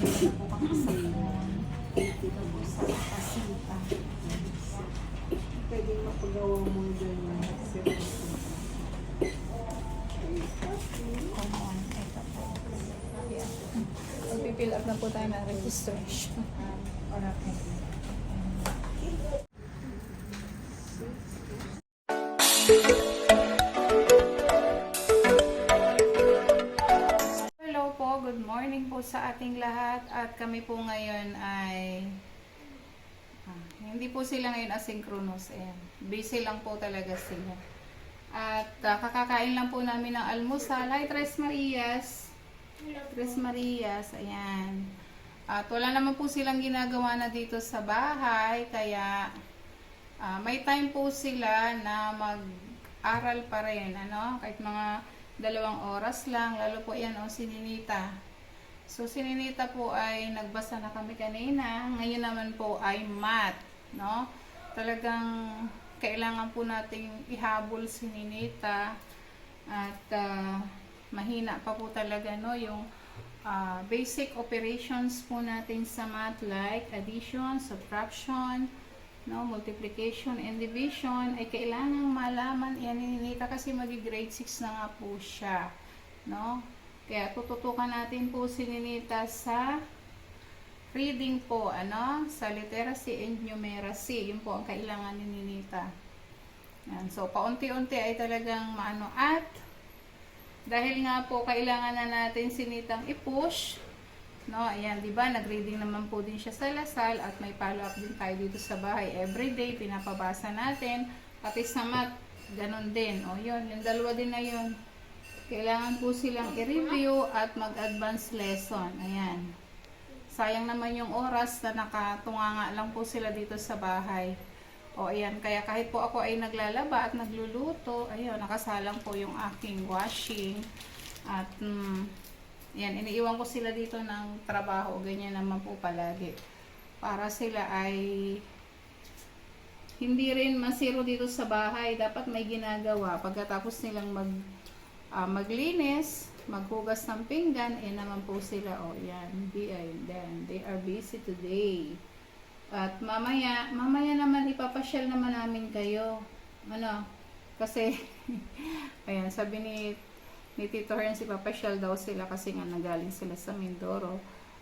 Na po kami. Dito po sa Pasita. Pwede mapagawa mo dyan po. Ayan. Magpipill up na po tayo ng registration. Okay. Kami po ngayon ay ah, hindi po sila ngayon asynchronous ayan. Busy lang po talaga sila. At ah, kakakain lang po namin ng almusal. Hi Tres Marias. Tres Marias, ayan. At wala naman po silang ginagawa na dito sa bahay kaya ah, may time po sila na mag-aral pa rin, ano? Kahit mga dalawang oras lang, lalo po yan o si Ninita. So si Ninita po ay nagbasa na kami kanina, ngayon naman po ay math, no? Talagang kailangan po nating ihabol si Ninita at ah, mahina pa po talaga no yung ah, basic operations po natin sa math like addition, subtraction, no, multiplication and division ay kailangang malaman yan ni kasi magi-grade 6 na nga po siya, no? Kaya tututukan natin po si Ninita sa reading po, ano, sa literacy and numeracy. Yun po ang kailangan ni Ninita. Yan. So, paunti-unti ay talagang maano at dahil nga po kailangan na natin si Nitang i-push No, ayan, 'di ba? Nag-reading naman po din siya sa Lasal at may follow-up din tayo dito sa bahay every day pinapabasa natin. Pati sa math, ganun din. O, yun, yung dalawa din na yun. Kailangan po silang i-review at mag-advance lesson. Ayan. Sayang naman yung oras na nakatunganga lang po sila dito sa bahay. O, ayan. Kaya kahit po ako ay naglalaba at nagluluto, ayun, nakasalang po yung aking washing. At, mm, yan, iniiwan ko sila dito ng trabaho. Ganyan naman po palagi. Para sila ay hindi rin masiro dito sa bahay. Dapat may ginagawa. Pagkatapos nilang mag, ah, maglinis, maghugas ng pinggan, eh naman po sila, oh yan, then, they are busy today. At mamaya, mamaya naman ipapasyal naman namin kayo. Ano? Kasi, ayan, sabi ni ni Tito Herns, ipapasyal daw sila kasi nga nagaling sila sa Mindoro.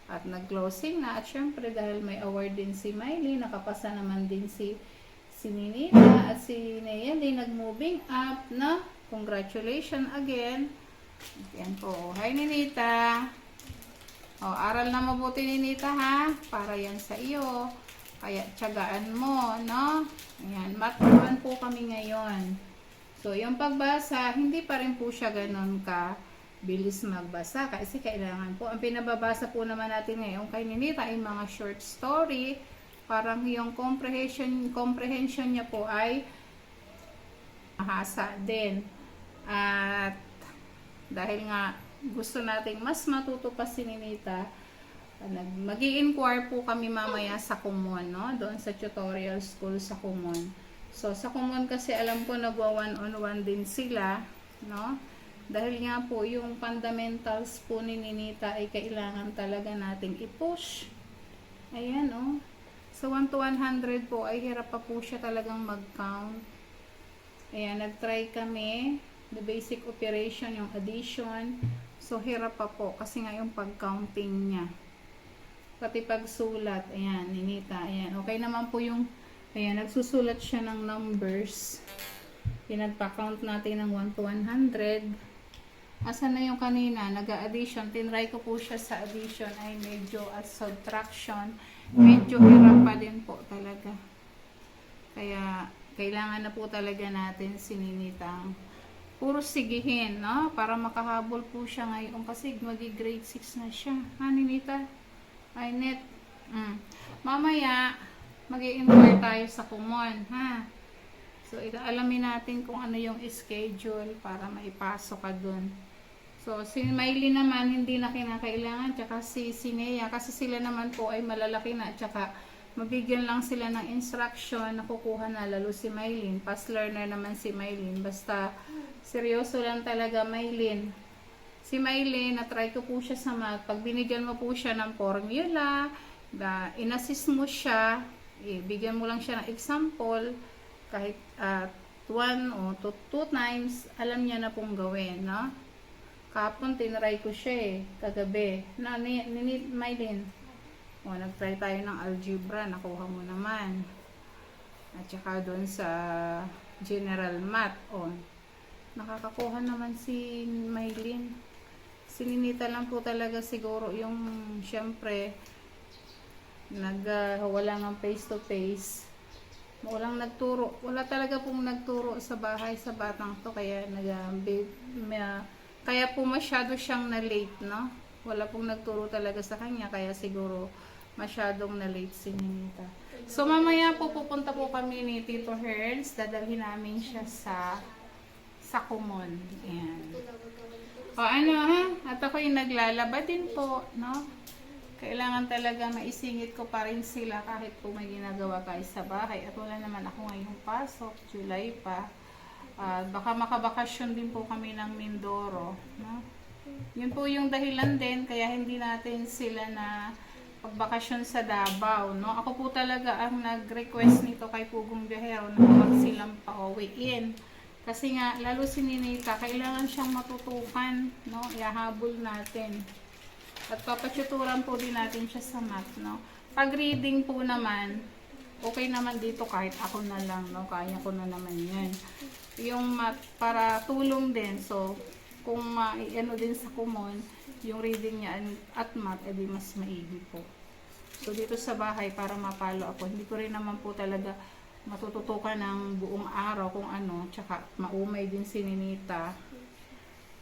At nag-closing na. At syempre, dahil may award din si Miley, nakapasa naman din si si Ninita at si Nea din nag-moving up na. Congratulations again. Yan po. Hi, Ninita. O, aral na mabuti, Ninita, ha? Para yan sa iyo. Kaya, tiyagaan mo, no? Ayan, math naman po kami ngayon. So, yung pagbasa, hindi pa rin po siya ganun ka bilis magbasa kasi kailangan po. Ang pinababasa po naman natin ngayon kay Ninita ay mga short story. Parang yung comprehension, comprehension niya po ay mahasa din. At dahil nga gusto nating mas matuto pa si Ninita, mag inquire po kami mamaya sa Kumon, no? Doon sa tutorial school sa Kumon. So, sa Kumon kasi alam ko nagwa one-on-one din sila, no? Dahil nga po, yung fundamentals po ni Ninita ay kailangan talaga nating i-push. Ayan, oh. So, 1 to 100 po, ay hirap pa po siya talagang mag-count. Ayan, nag-try kami. The basic operation, yung addition. So, hirap pa po kasi nga yung pag-counting niya. Pati pagsulat, ayan, Ninita, ayan. Okay naman po yung, ayan, nagsusulat siya ng numbers. Pinagpa-count natin ng 1 to 100. Asan na yung kanina? Nag-addition. Tinry ko po siya sa addition ay medyo as subtraction. Medyo hirap pa din po talaga. Kaya, kailangan na po talaga natin sininitang puro sigihin, no? Para makahabol po siya ngayon kasi magi-grade 6 na siya. Ha, Ninita? Ay, net. Mm. Mamaya, mag inquire tayo sa kumon, ha? So, alamin natin kung ano yung schedule para maipasok ka dun. So, si Miley naman, hindi na kinakailangan, tsaka si Sinea, kasi sila naman po ay malalaki na, tsaka mabigyan lang sila ng instruction na kukuha na, lalo si Mylene. Past learner naman si Mylene. Basta, seryoso lang talaga, Mylene. Si Maylin, na-try ko po siya sa math. Pag binigyan mo po siya ng formula, na inassist mo siya, eh, bigyan mo lang siya ng example, kahit at one o two, two times, alam niya na pong gawin, no? Kapon, tinry ko siya eh, kagabi. Na, ni, ni, Maylin, o, nag-try tayo ng algebra, nakuha mo naman. At saka doon sa general math, o, nakakakuha naman si Maylin. Sininita lang po talaga siguro yung, syempre, nag, ah, wala ng face to face. Walang nagturo. Wala talaga pong nagturo sa bahay sa batang to. Kaya, nag, ah, bi- ma- kaya po masyado siyang na-late, no? Wala pong nagturo talaga sa kanya. Kaya siguro masyadong na-late si Ninita. So, mamaya po pupunta po kami ni Tito Herns. Dadalhin namin siya sa sa Kumon. Ayan. O ano ha? At ako yung naglalaba din po, no? Kailangan talaga maisingit ko pa rin sila kahit po may ginagawa tayo sa bahay. At wala naman ako ngayong pasok, July pa. Ah, baka makabakasyon din po kami ng Mindoro, no? Yun po yung dahilan din kaya hindi natin sila na pagbakasyon sa Davao, no? Ako po talaga ang nag-request nito kay Pugong Biyahero na huwag silang pauwiin. Kasi nga, lalo si Ninita, kailangan siyang matutukan, no? Ihahabol natin. At papatuturan po din natin siya sa math, no? Pag reading po naman, okay naman dito kahit ako na lang, no? Kaya ko na naman yan. Yung math, para tulong din. So, kung ma-ano din sa common, yung reading niya at math, edi mas maigi po. So, dito sa bahay, para mapalo ako, hindi ko rin naman po talaga matututukan ng buong araw kung ano, tsaka maumay din si Ninita.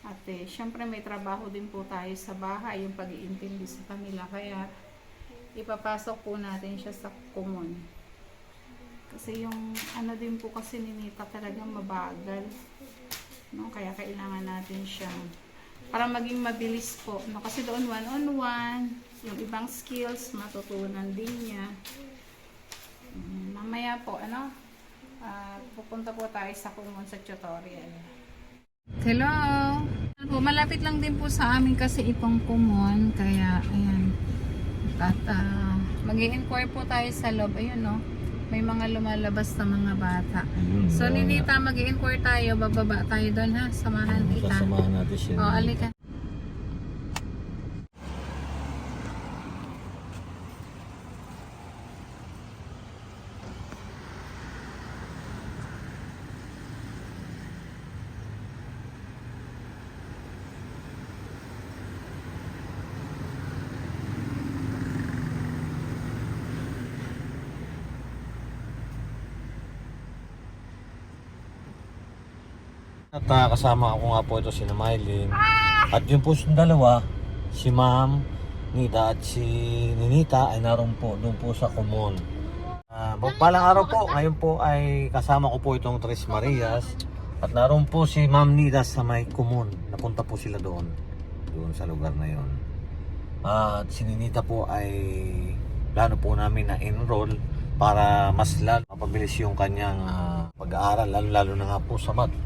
At eh, syempre may trabaho din po tayo sa bahay, yung pag-iintindi sa kanila. Kaya, ipapasok po natin siya sa common. Kasi yung ano din po kasi ni Nita talagang mabagal. No? Kaya kailangan natin siya para maging mabilis po. No? Kasi doon one-on-one, yung ibang skills, matutunan din niya. Mamaya po, ano, ah, pupunta po tayo sa common sa tutorial. Hello! Po, malapit lang din po sa amin kasi itong common, kaya ayan. At uh, mag inquire po tayo sa loob. Ayun no, may mga lumalabas na mga bata. So Ninita, mag inquire tayo, bababa tayo doon ha, samahan kita. Sasamahan natin siya. O, alika. At ah, kasama ko nga po ito si Maylin. At yung po yung dalawa, si Ma'am Nita at si Ninita ay naroon po doon po sa Kumon. Uh, palang araw po, ngayon po ay kasama ko po itong Tres Marias. At naroon po si Ma'am Nita sa may Kumon. Napunta po sila doon. Doon sa lugar na yon. at si Ninita po ay plano po namin na enroll para mas lalo mapabilis yung kanyang ah, pag-aaral lalo lalo na nga po sa math.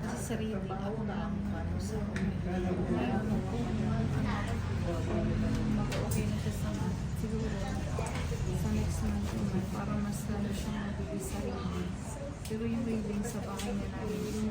kasi sarili. Ako na lang ako sa Ngayon, kung mag-okay na siya sa siguro sa next month naman, para mas lalo siyang mabilis sarili. Pero yung reading sa bahay na namin,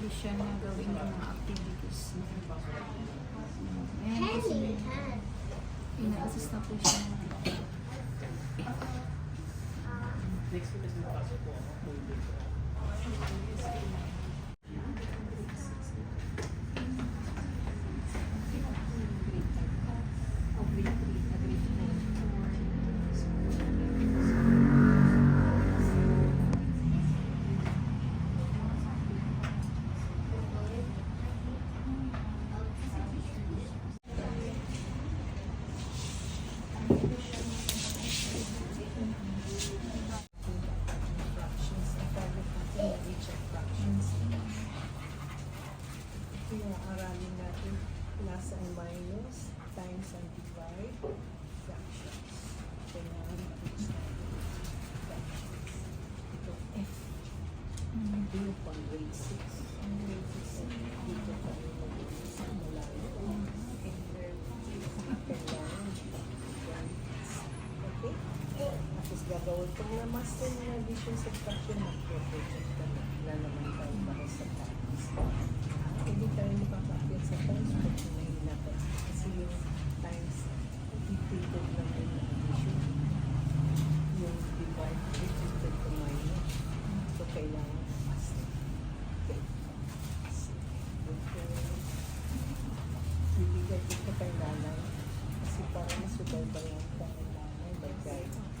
mapupursige siya na gawin yung mga activities. Ayan kasi ina-assist na po siya. fractions na master ng addition subtraction ka na. Wala naman tayo para sa times. Hindi tayo makaka-appeal sa times pag hinahina ka. Kasi yung times, dictated lang yung addition. Yung divide, dictated to minus. So, kailangan master. Okay. Okay. Bibigay ko ito kay nanay. Kasi para masubaybayan ka kay nanay, may guide.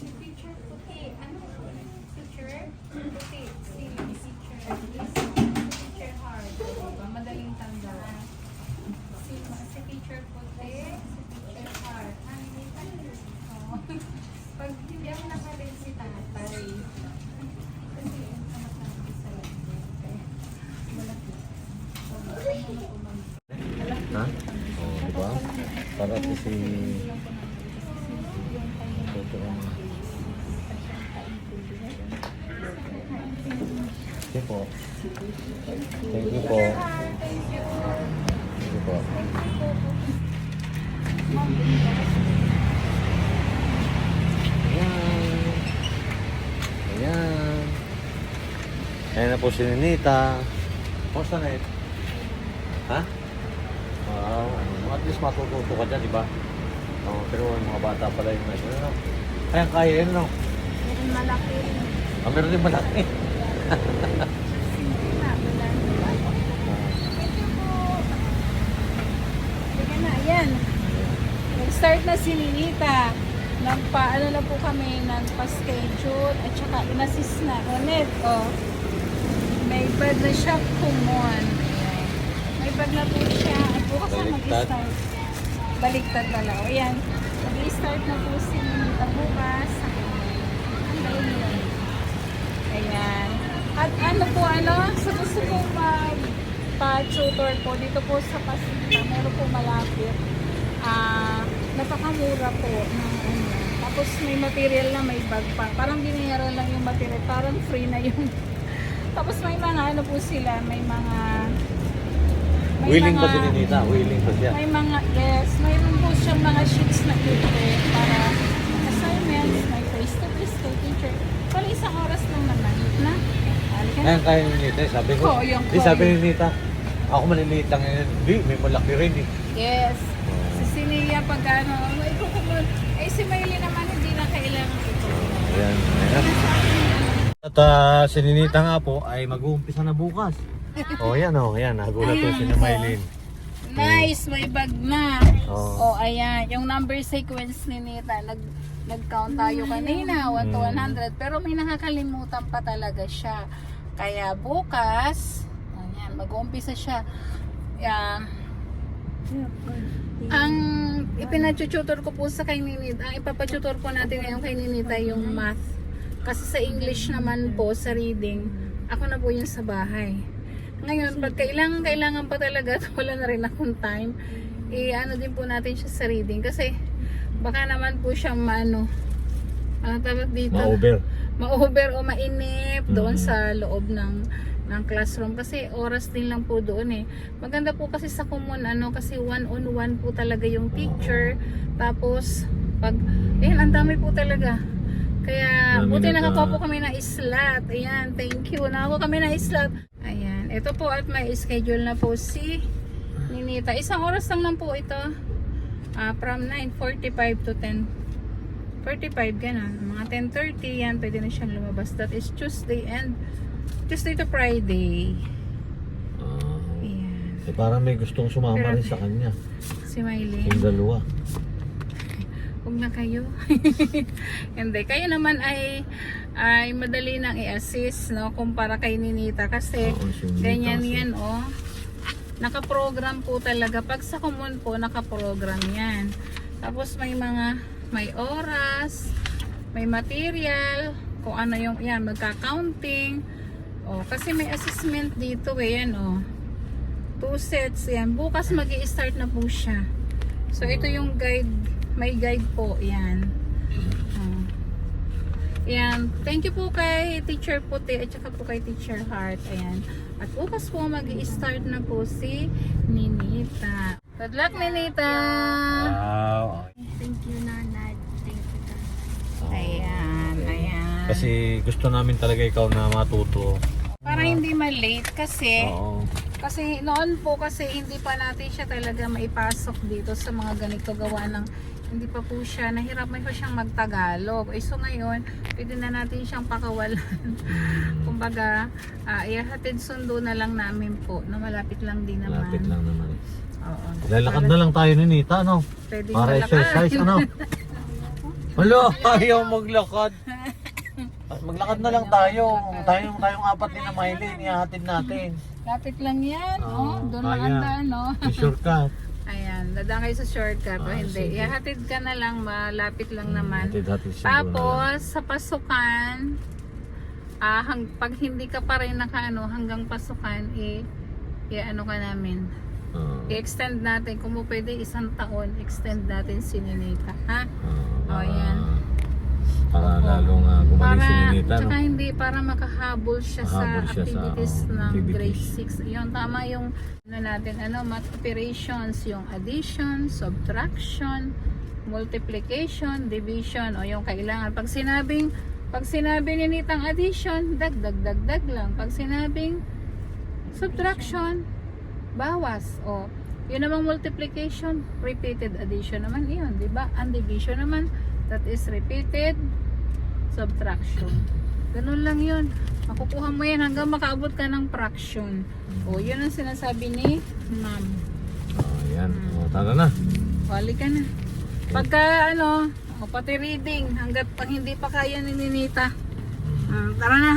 Picture puti. Ano? Picture? Puti. Si picture. Picture hard. Diba? Madaling tanda. Si, si picture puti. Si picture hard. Ah, hindi tayo. Oo. Pag hindi ako nakarin si tatay. Kasi yung kamatang sa lagay. Kaya malaki. So, ano na po mag- Ha? Oo, di ba? Para po si... Totoo nga. Sige po. Thank you po. Thank you po. Ayan. Ayan. Ayan na po si Ninita. Kumusta na ito? Ha? Wow, ano, at least matututo ka dyan, di ba? Oo, pero yung mga bata pala yung nasa, ano? Kaya kaya yun, no? Meron malaki. Ah, meron din malaki. Sige na, ayan. Nag-start na si Ninita. Nagpa, ano na po kami, nagpa-schedule at saka inassist na. Ulit, oh. May bag na siya kumon. May bag na po siya. At bukas na mag-start. Baliktad pala. O yan. Mag-start na po si Ninita bukas. Ang yun. Ayan. At ano po, ano, sa gusto po mag pa-tutor po dito po sa Pasinta, meron po malapit. Ah, napakamura po ng ano. Tapos may material na may bag pa. Parang binayaran lang yung material. Parang free na yun. Tapos may mga ano po sila, may mga... may Willing mga- si Ninita? Willing ba siya? May mga, yes, mayroon po siyang mga sheets na libre para assignments, may face-to-face kay teacher. Pero isang oras lang naman, na? Ayan kaya ni Ninita. eh. Sabi ko, Oo, yung di sabi ni Ninita, ako maliliit lang yun. Di, may malaki rin eh. Yes. Si Sinia pag ano, ay kukumul. Eh si Maylin naman hindi na kailangan ito. Ayan. ayan. At ah, si Ninita nga po ay mag-uumpisa na bukas. oh, yan oh, yan. Nagulat po si Maylin. Nice, may bag na. Oo. Oh, ayan. Yung number sequence ni Nita, nag, nag-count tayo kanina, 1 to Mm. 100. Pero may nakakalimutan pa talaga siya. Kaya bukas, ayan, mag-uumpisa siya. Yeah. Ang ipinatututor ko po sa kay Ninita, ang ipapatutor po natin ngayon kay Ninita yung math. Kasi sa English naman po, sa reading, ako na po yung sa bahay. Ngayon, pag kailangan, kailangan pa talaga, at wala na rin akong time, eh, ano din po natin siya sa reading. Kasi, baka naman po siyang maano, ano tawag dito? Ma-over. ma-over o mainip doon Mhm. sa loob ng ng classroom kasi oras din lang po doon eh. Maganda po kasi sa common ano kasi one on one po talaga yung teacher. Tapos pag eh ang dami po talaga. Dami buti nakakuha po kami ng slot. Ayan, thank you. Nakakuha kami ng slot. Ayan, ito po at may schedule na po si Ninita. Isang oras lang lang po ito. Ah, from 9.45 to 10 45 ganun. Mga 10.30 yan, pwede na siyang lumabas. That is Tuesday and Tuesday to Friday. Ah, Ayan. eh, parang may gustong sumama Pero- rin sa kanya. Si Mylene. Yung dalawa. Na kayo. Hindi. Kayo naman ay ay madali nang i-assist, no? Kumpara kay Ninita. Kasi Oo, si Ninita ganyan kasi. yan, oh. Nakaprogram po talaga. Pag sa common po, nakaprogram yan. Tapos may mga, may oras, may material, kung ano yung, yan, magka-counting. Oh, kasi may assessment dito eh, yan, oh. Two sets, yan. Bukas mag start na po siya. So, ito yung guide, may guide po, yan. Oh. Yan. Thank you po kay Teacher Puti at saka po kay Teacher Heart. Ayan. At bukas po mag start na po si Ninita. Good luck, Ninita! Wow. Thank you, Nanay. Thank you, Dad. Ayan, ayan. Kasi gusto namin talaga ikaw na matuto. Para hindi ma-late kasi Oo. kasi noon po kasi hindi pa natin siya talaga maipasok dito sa mga ganito gawa ng hindi pa po siya nahirapan pa siyang magtagalog. Eh, so ngayon, pwede na natin siyang pakawalan. Kumbaga, uh, ihatid sundo na lang namin po na malapit lang din naman. Lapit lang naman. Oo. Lalakad na lang tayo ni Nita, no? Pwede Para exercise, ano? Wala, ayaw maglakad. Maglakad na lang tayo. Tayong, tayong apat din na Maylin, ihahatid natin. Lapit lang yan, Oo, oh. Doon lang ang daan, no? Yung shortcut. Ayan, dadaan kayo sa shortcut. o Ah, hindi, sige. ihatid ka na lang, malapit lang naman. Hatid-hatid siguro na lang. Tapos, sa pasukan, ah, hang, pag hindi ka pa rin nakaano, hanggang pasukan, i, i ano ka namin, Oo. i-extend natin, kung mo pwede isang taon, extend natin si Ninita, ha? Oo, Oh, yan. Para Opo. lalong uh, gumaling Para, si Ninita, no? tsaka hindi, para makahabol siya sa Mahabol siya sa, activities oh, ng grade activities. 6. Yun, tama yung, ano natin, ano, math operations, yung addition, subtraction, multiplication, division, o yung kailangan. Pag sinabing, pag sinabi ni Nitang addition, dagdag, dagdag lang. Pag sinabing subtraction, bawas. O, yun namang multiplication, repeated addition naman yun, di ba? Ang division naman, that is repeated subtraction. Ganun lang yun. Makukuha mo yan hanggang makaabot ka ng fraction. O, yun ang sinasabi ni ma'am. Oh, yan. Oh, tara na. Wali ka na. Pagka ano, o pati reading, hanggat pag hindi pa kaya ni Ninita. Mm, tara na.